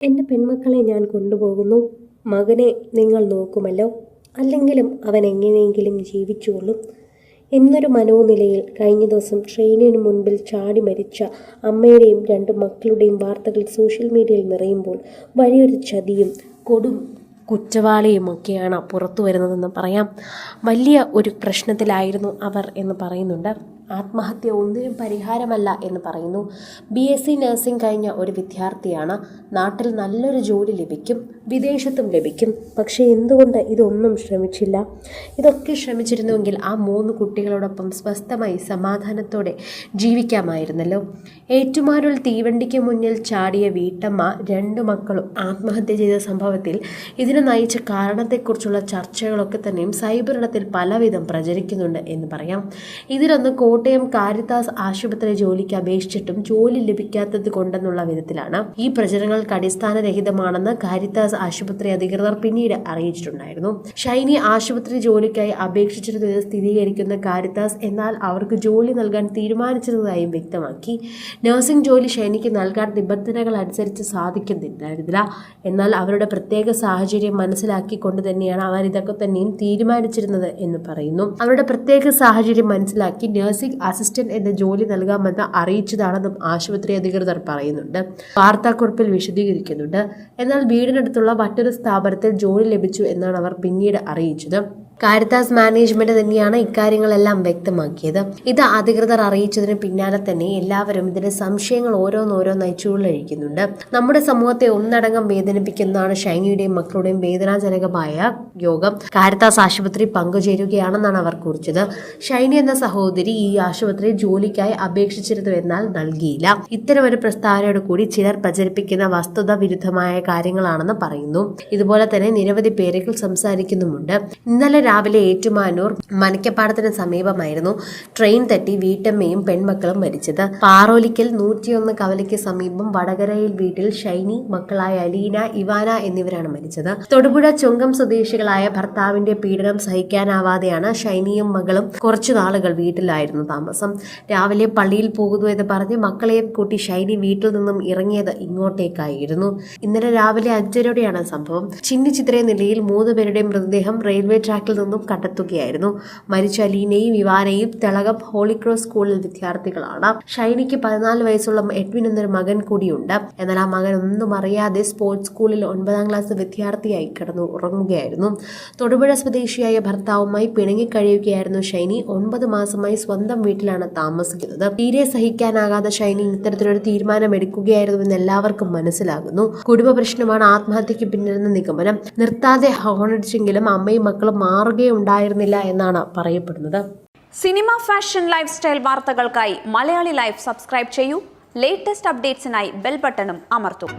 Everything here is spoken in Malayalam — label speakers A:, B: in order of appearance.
A: എന്റെ പെൺമക്കളെ ഞാൻ കൊണ്ടുപോകുന്നു. മകനെ നിങ്ങൾ നോക്കുമല്ലോ. അല്ലെങ്കിലും അവൻ എങ്ങനെയെങ്കിലും ജീവിച്ചുകൊള്ളും. എന്നൊരു മനോനിലയിൽ കഴിഞ്ഞ ദിവസം ട്രെയിനിന് മുൻപിൽ ചാടി മരിച്ച അമ്മയുടെയും രണ്ട് മക്കളുടെയും വാർത്തകൾ സോഷ്യൽ മീഡിയയിൽ നിറയുമ്പോൾ വലിയൊരു ചതിയും കൊടും കുറ്റവാളിയുമൊക്കെയാണ് പുറത്തു വരുന്നതെന്ന് പറയാം. വലിയ ഒരു പ്രശ്നത്തിലായിരുന്നു അവർ എന്ന് പറയുന്നുണ്ട്. ആത്മഹത്യ ഒന്നിനും പരിഹാരമല്ല എന്ന് പറയുന്നു. ബി എസ് സി നഴ്സിംഗ് കഴിഞ്ഞ ഒരു വിദ്യാർത്ഥിയാണ്. നാട്ടിൽ നല്ലൊരു ജോലി ലഭിക്കും വിദേശത്തും ലഭിക്കും. പക്ഷേ എന്തുകൊണ്ട് ഇതൊന്നും ശ്രമിച്ചില്ല? ഇതൊക്കെ ശ്രമിച്ചിരുന്നുവെങ്കിൽ ആ മൂന്ന് കുട്ടികളോടൊപ്പം സ്വസ്ഥമായി സമാധാനത്തോടെ ജീവിക്കാമായിരുന്നല്ലോ. ഏറ്റുമാരുൾ തീവണ്ടിക്ക് മുന്നിൽ ചാടിയ വീട്ടമ്മ രണ്ടു മക്കളും ആത്മഹത്യ ചെയ്ത സംഭവത്തിൽ ഇതിന് നയിച്ച കാരണത്തെക്കുറിച്ചുള്ള ചർച്ചകളൊക്കെ തന്നെയും സൈബർ ഇടത്തിൽ പലവിധം പ്രചരിക്കുന്നുണ്ട് എന്ന് പറയാം. ഇതിലൊന്ന് കോട്ടയം കാരിത്താസ് ആശുപത്രി ജോലിക്ക് അപേക്ഷിച്ചിട്ടും ജോലി ലഭിക്കാത്തത് കൊണ്ടെന്നുള്ള വിധത്തിലാണ് ഈ പ്രചരണങ്ങൾക്ക് അടിസ്ഥാനരഹിതമാണെന്ന് കാരിത്താസ് ആശുപത്രി അധികൃതർ പിന്നീട് അറിയിച്ചിട്ടുണ്ടായിരുന്നു. ഷൈനി ആശുപത്രി ജോലിക്കായി അപേക്ഷിച്ചിരുന്നത് സ്ഥിരീകരിക്കുന്ന കാരിത്താസ് എന്നാൽ അവർക്ക് ജോലി നൽകാൻ തീരുമാനിച്ചിരുന്നതായും വ്യക്തമാക്കി. നഴ്സിംഗ് ജോലി ഷൈനിക്ക് നൽകാൻ നിബന്ധനകൾ അനുസരിച്ച് സാധിക്കുന്നില്ലായിരുന്നില്ല. എന്നാൽ അവരുടെ പ്രത്യേക സാഹചര്യം മനസ്സിലാക്കിക്കൊണ്ട് തന്നെയാണ് അവർ ഇതൊക്കെ തന്നെയും തീരുമാനിച്ചിരുന്നത് എന്ന് പറയുന്നു. അവരുടെ പ്രത്യേക സാഹചര്യം മനസ്സിലാക്കി നഴ്സിംഗ് അസിസ്റ്റന്റ് എന്ന ജോലി നൽകാമെന്ന് അറിയിച്ചതാണെന്നും ആശുപത്രി അധികൃതർ പറയുന്നുണ്ട്. വാർത്താക്കുറിപ്പിൽ വിശദീകരിക്കുന്നുണ്ട്. എന്നാൽ വീടിനടുത്തുള്ള മറ്റൊരു സ്ഥാപനത്തിൽ ജോലി ലഭിച്ചു എന്നാണ് അവർ പിന്നീട് അറിയിച്ചത്. കാരിത്താസ് മാനേജ്മെന്റ് തന്നെയാണ് ഇക്കാര്യങ്ങളെല്ലാം വ്യക്തമാക്കിയത്. ഇത് അധികൃതർ അറിയിച്ചതിന് പിന്നാലെ തന്നെ എല്ലാവരും ഇതിന്റെ സംശയങ്ങൾ ഓരോന്നോരോന്നായി ചൂളഴിക്കുന്നുണ്ട് നമ്മുടെ സമൂഹത്തെ ഒന്നടങ്കം വേദനിപ്പിക്കുന്നതാണ് ഷൈനിയുടെയും മക്കളുടെയും വേദനാജനകമായ യോഗം. കാരിത്താസ് ആശുപത്രി പങ്കുചേരുകയാണെന്നാണ് അവർ കുറിച്ചത്. ഷൈനി എന്ന സഹോദരി ഈ ആശുപത്രിയിൽ ജോലിക്കായി അപേക്ഷിച്ചിരുന്നു എന്നാൽ നൽകിയില്ല. ഇത്തരമൊരു പ്രസ്താവനയോട് കൂടി ചിലർ പ്രചരിപ്പിക്കുന്ന വസ്തുത വിരുദ്ധമായ കാര്യങ്ങളാണെന്ന് പറയുന്നു. ഇതുപോലെ തന്നെ നിരവധി പേരുകൾ സംസാരിക്കുന്നുമുണ്ട്. ഇന്നലെ രാവിലെ ഏറ്റുമാനൂർ മനക്കപ്പാടത്തിന് സമീപമായിരുന്നു ട്രെയിൻ തട്ടി വീട്ടമ്മയും പെൺമക്കളും മരിച്ചത്. പാറോലിക്കൽ നൂറ്റിയൊന്ന് കവലയ്ക്ക് സമീപം വടകരയിൽ വീട്ടിൽ ഷൈനി മക്കളായ അലീന ഇവാന എന്നിവരാണ് മരിച്ചത്. തൊടുപുഴ ചുങ്കം സ്വദേശികളായ ഭർത്താവിന്റെ പീഡനം സഹിക്കാനാവാതെയാണ് ഷൈനിയും മകളും കുറച്ചു നാളുകൾ വീട്ടിലായിരുന്നു താമസം. രാവിലെ പള്ളിയിൽ പോകുന്നു എന്ന് പറഞ്ഞ് മക്കളെയും കൂട്ടി ഷൈനി വീട്ടിൽ നിന്നും ഇറങ്ങിയത് ഇങ്ങോട്ടേക്കായിരുന്നു. ഇന്നലെ രാവിലെ അഞ്ചരയോടെയാണ് സംഭവം. ചിന്നിച്ചിത്രയ നിലയിൽ മൂന്ന് പേരുടെ മൃതദേഹം റെയിൽവേ ട്രാക്കിൽ നിന്നും കണ്ടെത്തുകയായിരുന്നു. മരിച്ച അലീനയും ഇവാനയും തിളകം ഹോളിക്രോസ് സ്കൂളിൽ വിദ്യാർത്ഥികളാണ്. ഷൈനിക്ക് പതിനാല് വയസ്സുള്ള എഡ്വിൻ എന്നൊരു മകൻ കൂടിയുണ്ട്. എന്നാൽ ആ മകൻ ഒന്നും അറിയാതെ സ്പോർട്സ് സ്കൂളിൽ ഒൻപതാം ക്ലാസ് വിദ്യാർത്ഥിയായി കിടന്നു ഉറങ്ങുകയായിരുന്നു. തൊടുപുഴ സ്വദേശിയായ ഭർത്താവുമായി പിണങ്ങിക്കഴിയുകയായിരുന്നു ഷൈനി. ഒൻപത് മാസമായി സ്വന്തം വീട്ടിലാണ് താമസിക്കുന്നത്. തീരെ സഹിക്കാനാകാതെ ഷൈനി ഇത്തരത്തിലൊരു തീരുമാനം എടുക്കുകയായിരുന്നുവെന്ന് എല്ലാവർക്കും മനസ്സിലാകുന്നു. കുടുംബ പ്രശ്നമാണ് ആത്മഹത്യക്ക് പിന്നിലെന്ന നിഗമനം. നിർത്താതെ ഹോണടിച്ചെങ്കിലും അമ്മയും മക്കളും മാറുകയുണ്ടായിരുന്നില്ല എന്നാണ് പറയപ്പെടുന്നത്.
B: സിനിമ ഫാഷൻ ലൈഫ് സ്റ്റൈൽ വാർത്തകൾക്കായി മലയാളി ലൈഫ് സബ്സ്ക്രൈബ് ചെയ്യൂ. ലേറ്റസ്റ്റ് അപ്ഡേറ്റ്സിനായി ബെൽ ബട്ടണും അമർത്തും.